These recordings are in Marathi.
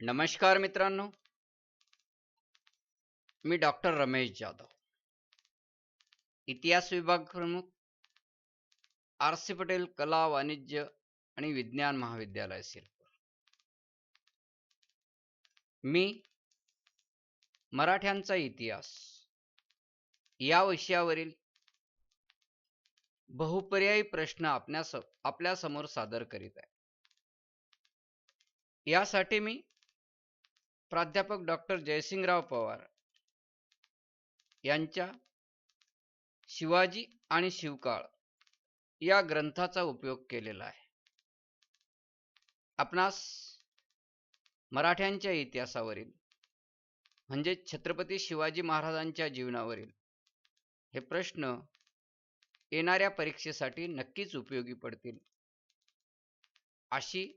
नमस्कार मित्रांनो. मी डॉक्टर रमेश जाधव. इतिहास विभाग प्रमुख आर सी पटेल कला वाणिज्य आणि विज्ञान महाविद्यालय सिरपूर. मी मराठ्यांचा इतिहास या विषयावरील बहुपर्यायी प्रश्न आपल्या आपल्यासमोर सादर करीत आहे. यासाठी मी प्राध्यापक डॉक्टर जयसिंगराव पवार यांच्या शिवाजी आणि शिवकाळ या ग्रंथाचा उपयोग केलेला आहे. आपणास मराठ्यांच्या इतिहासावरील म्हणजे छत्रपती शिवाजी महाराजांच्या जीवनावरील हे प्रश्न येणाऱ्या परीक्षेसाठी नक्कीच उपयोगी पडतील अशी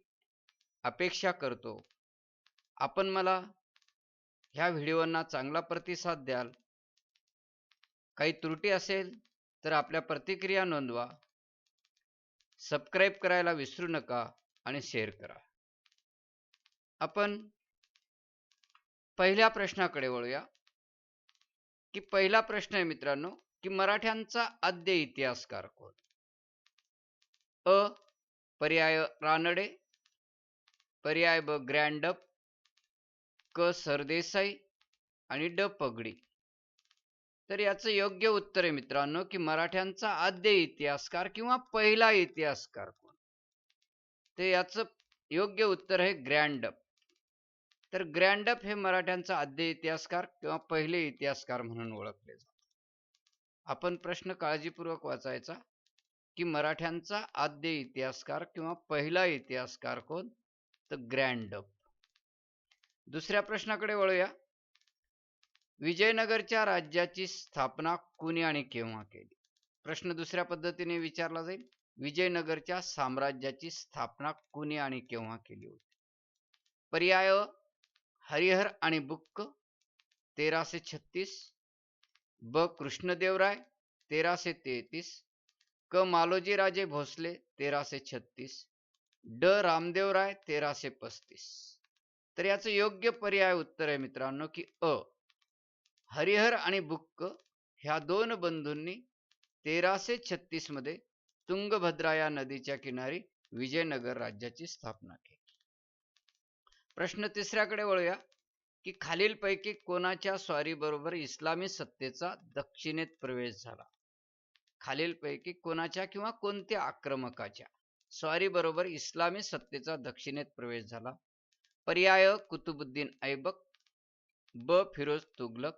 अपेक्षा करतो. आपण मला ह्या व्हिडिओंना चांगला प्रतिसाद द्याल. काही त्रुटी असेल तर आपल्या प्रतिक्रिया नोंदवा. सबस्क्राईब करायला विसरू नका आणि शेअर करा. आपण पहिल्या प्रश्नाकडे वळूया. की पहिला प्रश्न आहे मित्रांनो की मराठ्यांचा आद्य इतिहासकार कोण अ पर्याय रानडे पर्याय ब ग्रँडप क सरदेसाई आणि ड पगडी. तर याचं योग्य उत्तर आहे मित्रांनो की मराठ्यांचा आद्य इतिहासकार किंवा पहिला इतिहासकार कोण? ते याचं योग्य उत्तर आहे ग्रँडप तर ग्रँडप हे मराठ्यांचा आद्य इतिहासकार किंवा पहिले इतिहासकार म्हणून ओळखले जातात आपण प्रश्न काळजीपूर्वक वाचायचा की मराठ्यांचा आद्य इतिहासकार किंवा पहिला इतिहासकार कोण? तर ग्रँडप दुसऱ्या प्रश्नाकडे वळूया. विजयनगरच्या राज्याची स्थापना कुणी आणि केव्हा केली? प्रश्न दुसऱ्या पद्धतीने विचारला जाईल. विजयनगरच्या साम्राज्याची स्थापना कुणी आणि केव्हा केली होती? पर्याय हरिहर आणि बुक्क तेराशे छत्तीस ब कृष्णदेवराय तेराशे तेहतीस क मालोजी राजे भोसले तेराशे छत्तीस ड रामदेवराय तेराशे पस्तीस. तर याचं योग्य पर्याय उत्तर आहे मित्रांनो की अ. हरिहर आणि बुक्क ह्या दोन बंधूंनी तेराशे छत्तीसमध्ये तुंगभद्रा या नदीच्या किनारी विजयनगर राज्याची स्थापना केली. प्रश्न तिसऱ्याकडे वळूया की खालीलपैकी कोणाच्या स्वारीबरोबर इस्लामी सत्तेचा दक्षिणेत प्रवेश झाला? खालीलपैकी कोणाच्या किंवा कोणत्या आक्रमकाच्या स्वारीबरोबर इस्लामी सत्तेचा दक्षिणेत प्रवेश झाला? पर्याय कुतुबुद्दीन ऐबक ब. फिरोज तुगलक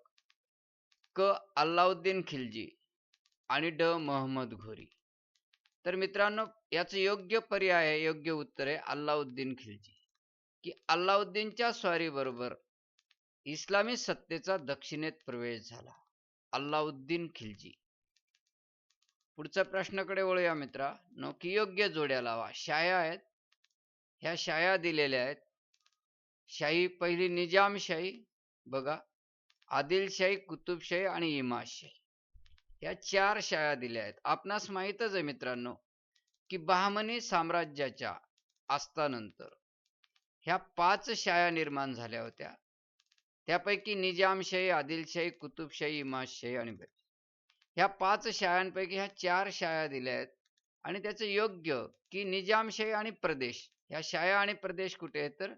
क. अल्लाउद्दीन खिलजी आणि ड. मोहम्मद घोरी. तर मित्रांनो याचं योग्य पर्याय आहे योग्य उत्तर आहे अल्लाउद्दीन खिलजी. की अल्लाउद्दीनच्या स्वारीबरोबर इस्लामी सत्तेचा दक्षिणेत प्रवेश झाला. अल्लाउद्दीन खिलजी. पुढच्या प्रश्नाकडे वळूया मित्रा. नो की योग्य जोड्या लावा. शाया आहेत. ह्या शाया दिलेल्या आहेत. शाही पहिली निजामशाही बघा. आदिलशाही कुतुबशाही आणि इमाशाही या चार शाया दिल्या आहेत. आपणास माहीतच आहे मित्रांनो की बहामनी साम्राज्याच्या आस्थानंतर ह्या पाच शाया निर्माण झाल्या होत्या. त्यापैकी निजामशाही आदिलशाही कुतुबशाही इमाशाही आणि ह्या पाच शाळांपैकी ह्या चार शाळा दिल्या आहेत आणि त्याचं योग्य की निजामशाही आणि प्रदेश. ह्या शाळा आणि प्रदेश कुठे आहेत तर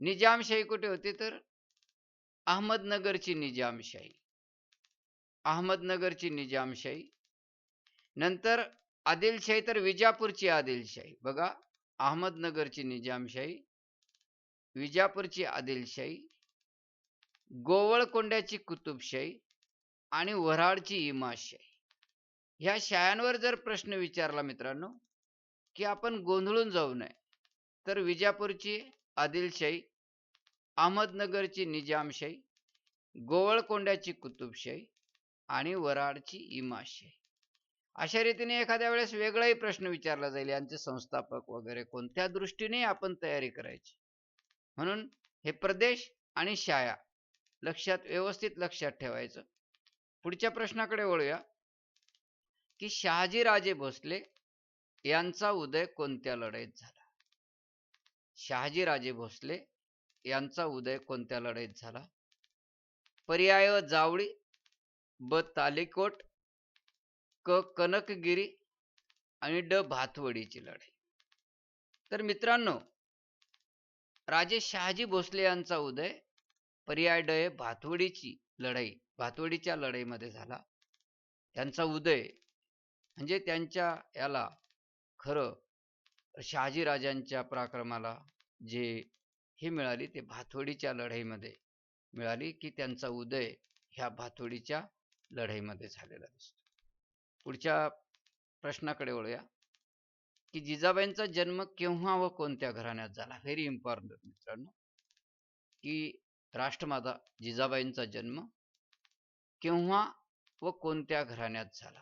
निजामशाही कुठे होती तर? अहमदनगरची निजामशाही. अहमदनगरची निजामशाही. नंतर आदिलशाही तर विजापूरची आदिलशाही. बघा अहमदनगरची निजामशाही विजापूरची आदिलशाही गोवळकोंड्याची कुतुबशाही आणि वऱ्हाडची इमाशाही ह्या शाळांवर जर प्रश्न विचारला मित्रांनो की आपण गोंधळून जाऊ नये तर विजापूरची आदिलशाही अहमदनगरची निजामशाही गोवळकोंड्याची कुतुबशाही आणि वराडची इमाशाही अशा रीतीने एखाद्या वेळेस वेगळाही प्रश्न विचारला जाईल यांचे संस्थापक वगैरे कोणत्या दृष्टीने आपण तयारी करायची? म्हणून हे प्रदेश आणि शाया लक्षात व्यवस्थित लक्षात ठेवायचं. पुढच्या प्रश्नाकडे वळूया. की शहाजीराजे भोसले यांचा उदय कोणत्या लढाईत झाला? शहाजीराजे भोसले यांचा उदय कोणत्या लढाईत झाला? पर्याय जावळी ब तालिकोट क कनकगिरी आणि ड भातवडीची लढाई. तर मित्रांनो राजे शहाजी भोसले यांचा उदय पर्याय ड भातवडीची लढाई भातवडीच्या लढाईमध्ये झाला. त्यांचा उदय म्हणजे त्यांच्या याला खरं शहाजी राजांच्या पराक्रमाला जे हे मिळाली ते भाथोडीच्या लढाईमध्ये. मिळाली की त्यांचा उदय ह्या भाथोडीच्या लढाईमध्ये झालेला दिसतो. पुढच्या प्रश्नाकडे वळूया. की जिजाबाईंचा जन्म केव्हा व कोणत्या घराण्यात झाला? व्हेरी इम्पॉर्टंट मित्रांनो. की राष्ट्रमाता जिजाबाईंचा जन्म केव्हा व कोणत्या घराण्यात झाला?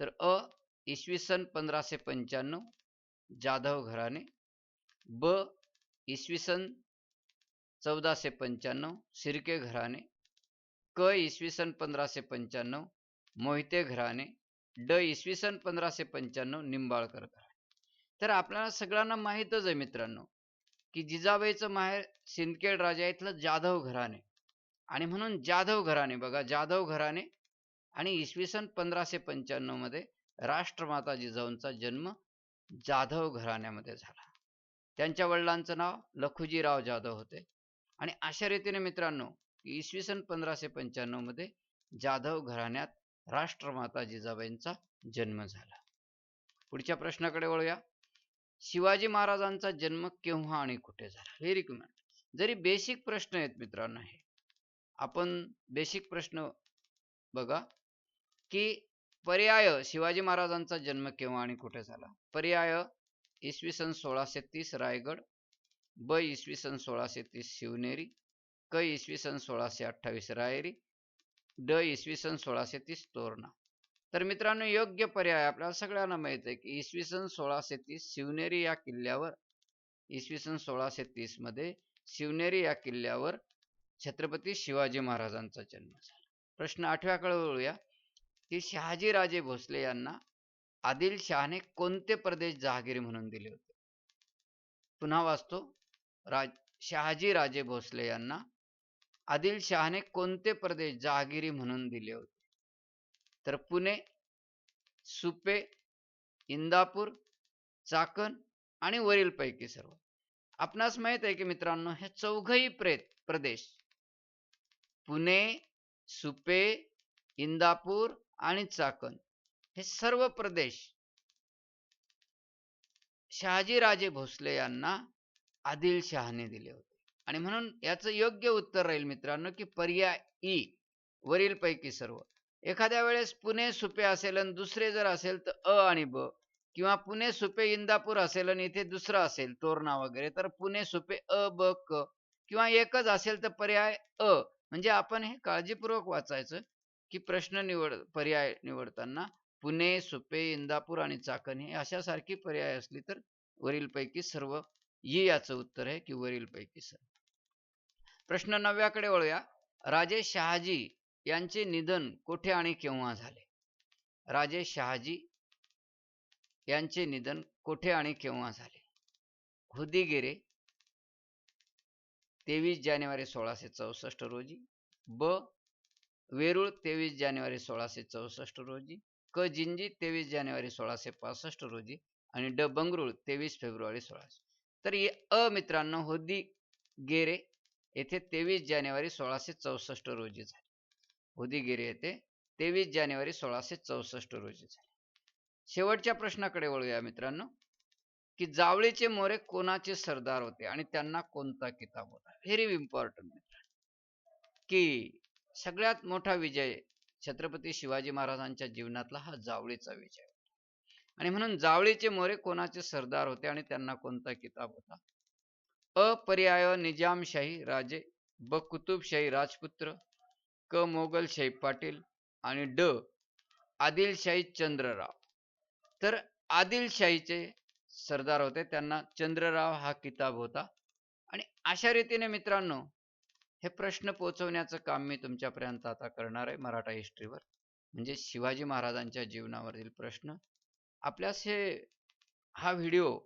तर अ इसवी सन पंधराशे पंच्याण्णव जाधव घराणे ब इसवी सन चौदाशे पंच्याण्णव शिर्के घराणे क इसवी सन पंधराशे पंच्याण्णव मोहिते घराणे ड इसवी सन पंधराशे पंच्याण्णव निंबाळकर घराणे. तर आपल्याला सगळ्यांना माहीतच आहे मित्रांनो की जिजाबाईचं माहेर सिंदखेड राजा इथलं जाधव घराणे. आणि म्हणून जाधव घराणे बघा जाधव घराणे आणि इसवी सन पंधराशे पंच्याण्णवमध्ये राष्ट्रमाता जिजाऊंचा जन्म जाधव घराण्यामध्ये झाला. त्यांच्या वडिलांचं नाव लखुजीराव जाधव होते. आणि अशा रीतीने मित्रांनो इसवी सन पंधराशे पंच्याण्णवमध्ये जाधव घराण्यात राष्ट्रमाता जिजाबाईंचा जन्म झाला. पुढच्या प्रश्नाकडे वळूया. शिवाजी महाराजांचा जन्म केव्हा आणि कुठे झाला? व्हेरी गुड जरी बेसिक प्रश्न आहेत मित्रांनो हे. आपण बेसिक प्रश्न बघा. की पर्याय शिवाजी महाराजांचा जन्म केव्हा आणि कुठे झाला? पर्याय इसवी सन सोळाशे तीस रायगड ब इसवी सन सोळाशे तीस शिवनेरी क इसवी सन सोळाशे अठ्ठावीस रायरी ड इसवी सन सोळाशे तीस तोरणा. तर मित्रांनो योग्य पर्याय आपल्याला सगळ्यांना माहीत आहे की इसवी सन सोळाशे तीस शिवनेरी या किल्ल्यावर इसवी सन सोळाशे तीसमध्ये शिवनेरी या किल्ल्यावर छत्रपती शिवाजी महाराजांचा जन्म झाला. प्रश्न आठव्याकडे वळूया. की शहाजीराजे भोसले यांना आदिलशहाने कोणते प्रदेश जहागिरी म्हणून दिले होते? पुन्हा वाचतो. राज शहाजी राजे भोसले यांना आदिलशहाने कोणते प्रदेश जहागिरी म्हणून दिले होते? तर पुणे सुपे इंदापूर चाकण आणि वरीलपैकी सर्व. आपणास माहीत आहे की मित्रांनो हे चौघही प्रेत प्रदेश पुणे सुपे इंदापूर आणि चाकण हे सर्व प्रदेश शहाजीराजे भोसले यांना आदिलशहाने दिले होते. आणि म्हणून याचं योग्य उत्तर राहील मित्रांनो की पर्याय ई वरील पैकी सर्व. एखाद्या वेळेस पुणे सुपे असेल आणि दुसरे जर असेल तर अ आणि ब किंवा पुणे सुपे इंदापूर असेल आणि इथे दुसरं असेल तोरणा वगैरे तर पुणे सुपे अ ब क किंवा एकच असेल तर पर्याय अ. म्हणजे आपण हे काळजीपूर्वक वाचायचं की प्रश्न निवड पर्याय निवडताना पुणे सुपे इंदापूर आणि चाकण हे अशासारखी पर्याय असली तर वरीलपैकी सर्व ये याचं उत्तर आहे की वरीलपैकी सर्व प्रश्न नवव्याकडे वळूया. राजे शहाजी यांचे निधन कोठे आणि केव्हा झाले? राजे शहाजी यांचे निधन कोठे आणि केव्हा झाले? हुदिगिरे तेवीस जानेवारी सोळाशे चौसष्ट रोजी. ब वेरूळ तेवीस जानेवारी सोळाशे चौसष्ट रोजी. क जिंजी तेवीस जानेवारी सोळाशे पासष्ट रोजी आणि ड बंगरुळ तेवीस फेब्रुवारी सोळाशे. तर अ मित्रांनो होदी गेरे येथे तेवीस जानेवारी सोळाशे चौसष्ट रोजी झाले. होदीगिरी येथे तेवीस जानेवारी सोळाशे चौसष्ट रोजी झाले. शेवटच्या प्रश्नाकडे वळूया मित्रांनो की जावळीचे मोरे कोणाचे सरदार होते आणि त्यांना कोणता किताब होता? व्हेरी इम्पॉर्टंट मित्रांनो की सगळ्यात मोठा विजय छत्रपती शिवाजी महाराजांच्या जीवनातला हा जावळीचा विजय आणि म्हणून जावळीचे मोरे कोणाचे सरदार होते आणि त्यांना कोणता किताब होता? अपर्याय निजामशाही राजे ब कुतुबशाही राजपुत्र क मोगलशाही पाटील आणि ड आदिलशाही चंद्रराव. तर आदिलशाहीचे सरदार होते त्यांना चंद्रराव हा किताब होता. आणि अशा रीतीने मित्रांनो हे प्रश्न पोचवण्याचं काम मी तुमच्यापर्यंत आता करणार आहे मराठा हिस्ट्रीवर. म्हणजे शिवाजी महाराजांच्या जीवनावरील प्रश्न. आपल्यास हे हा व्हिडिओ